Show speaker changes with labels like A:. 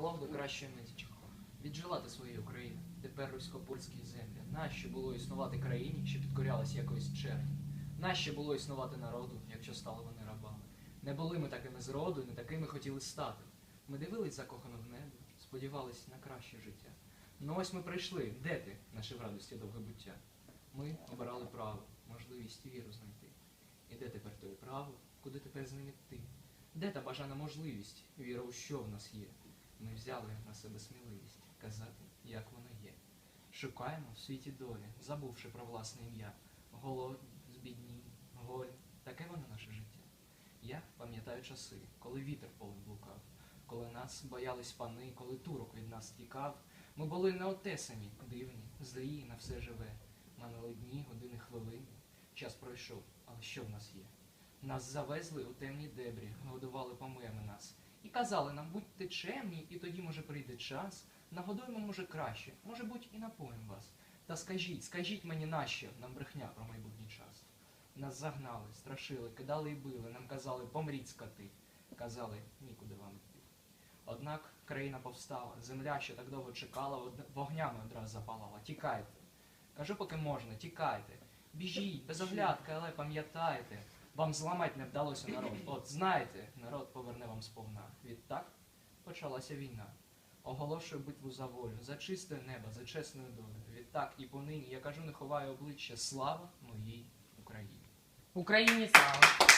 A: пролог до кращої миті. Віджила ти свою Україну, тепер русько-польські землі. Нащо було існувати країні, що підкорялась якоїсь черні? Нащо було існувати народу, якщо стали вони рабами? Не були ми такими зроду, не такими хотіли стати. Ми дивились закохано в небо, сподівались на краще життя. Ну ось ми прийшли. Де ти, наше в радості довге буття? Ми обирали право, можливість віру знайти. І де тепер твоє право, куди тепер з ним іти? Де та бажана можливість, віра у що в нас є? Ми взяли на себе сміливість казати, як воно є. Шукаємо в світі долі, забувши про власне ім'я. Голодні, збідні, голі. Таке воно наше життя. Я пам'ятаю часи, коли вітер полем блукав, коли нас боялись пани, коли турок від нас тікав. Ми були неотесані, дивні, злі на все живе. Минули дні, години, хвилини. Час пройшов, але що в нас є? Нас завезли у темні дебрі, годували помиями нас. І казали нам, будьте чемні, і тоді, може, прийде час. Нагодуємо, може, краще, може будь і напоїм вас. Та скажіть, скажіть мені нащо нам брехня про майбутній час. Нас загнали, страшили, кидали і били, нам казали, помріть скоти. Казали, нікуди вам йти. Однак країна повстала, земля, що так довго чекала, вогнями одразу запалала. Тікайте. Кажу, поки можна, тікайте. Біжіть, без оглядки, але пам'ятайте, вам зламать не вдалося народ. От знаєте, народ поверне вам сповна. Відтак почалася війна. Оголошую битву за волю, за чисте небо, за чесну долю. Відтак і понині я кажу, не ховаю обличчя. Слава моїй Україні.
B: Україні слава!